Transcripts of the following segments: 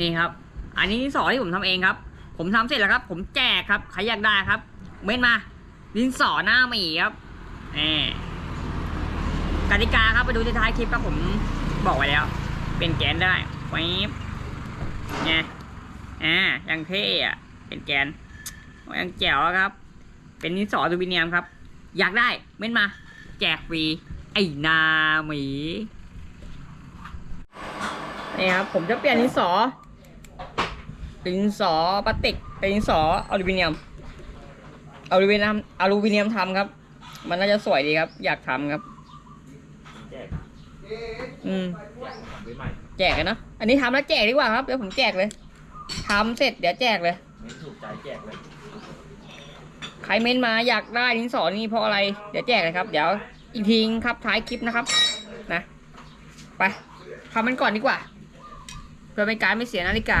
นี่ครับ อันนี้สอที่ผมทำเองครับ ผมทำเสร็จแล้วครับ ผมแจกครับใครอยากได้ครับ เม้นมา ดินสอหน้าหมีครับแหมกติกาครับไปดูท้ายคลิปครับผมบอกไว้แล้ว เป็นแกนได้ไว้ไงอ่ายังเท่อะเป็นแกนยังแจ๋วครับ เป็นดิสออลูมิเนียมครับ อยากได้เม้นมา แจกฟรีไอ้นาหมีนี่ครับผมจะเปลี่ยนดินสอ ดินสอพลาสติกเป็นดินสออลูมิเนียมอลูมิเนียมอลูมิเนียมทำครับ มันน่าจะสวยดีครับ อยากทำครับ แจกอืมไว้ใหม่แจกกันเนอะอันนี้ทำแล้วแจกดีกว่าครับ เดี๋ยวผมแจกเลยทำเสร็จเดี๋ยวแจกเลย ไม่ถูกใจแจกเลยใครเม้นมาอยากได้ดินสอนี่เพราะอะไร เดี๋ยวแจกเลยครับ เดี๋ยวอีกทีครับท้ายคลิปนะครับ นะ ไปทำมันก่อนดีกว่า เพื่อเป็นการไม่เสียนาฬิกา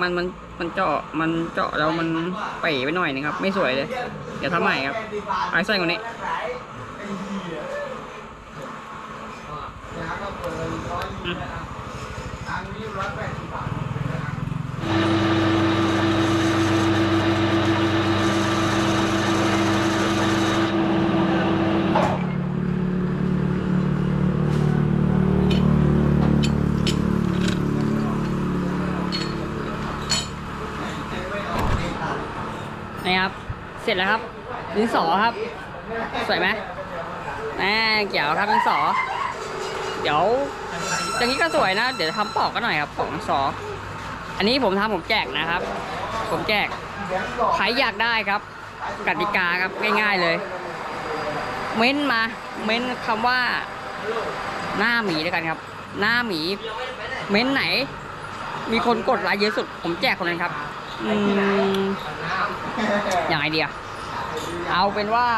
มันมันมันเจาะมันเจาะแล้วมันเป๋ไปหน่อยนึงครับ ไม่สวยเลย เดี๋ยวทำใหม่ครับไอ้ใส่กว่านี้อืม นี่ครับ เสร็จแล้วครับดินสอครับ สวยไหมแน่เกี่ยวครับดินสอ เดี๋ยวอย่างนี้ก็สวยนะ เดี๋ยวทำปอกกันหน่อยครับปอกดินสอ อันนี้ผมทำผมแจกนะครับ ผมแจกใครอยากได้ครับกติกาครับง่าย ๆเลย เม้นมา เม้นคำว่า หน้าหมีด้วยกันครับ หน้าหมี เม้นไหน มีคนกดไลค์เยอะสุด ผมแจกคนนั้นครับ อืมยังไงเดียเอาเป็นว่า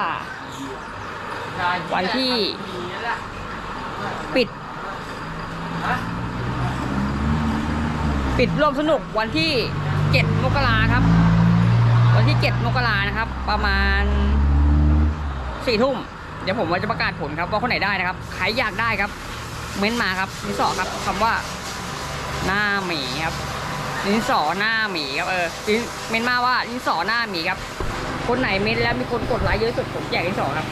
วันที่ ปิด ปิดร่วมสนุกวันที่เจ็ดมกราครับ วันที่เจ็ดมกรานะครับ ประมาณสี่ทุ่ม เดี๋ยวผมว่าจะประกาศผลครับว่าคนไหนได้นะครับ ใครอยากได้ครับ เม้นมาครับนิสอครับคำว่า หน้าหมีครับ ดินสอหน้าหมีครับเออดินเม้นมาว่าดินสอหน้าหมีครับ คนไหนเม้นแล้วมีคนกดไลค์เยอะสุดผมแจกดินสอครับ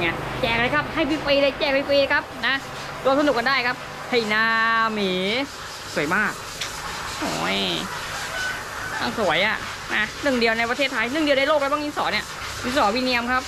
ไงแจกเลยครับให้ฟรีเลยแจกฟรีครับนะรวมสนุกกันได้ครับให้หน้าหมีสวยมากโอ้ยตั้งสวยอะนะหนึ่งเดียวในประเทศไทยหนึ่งเดียวในโลกแล้วบ้างดินสอเนี่ยดินสอวีเนียมครับ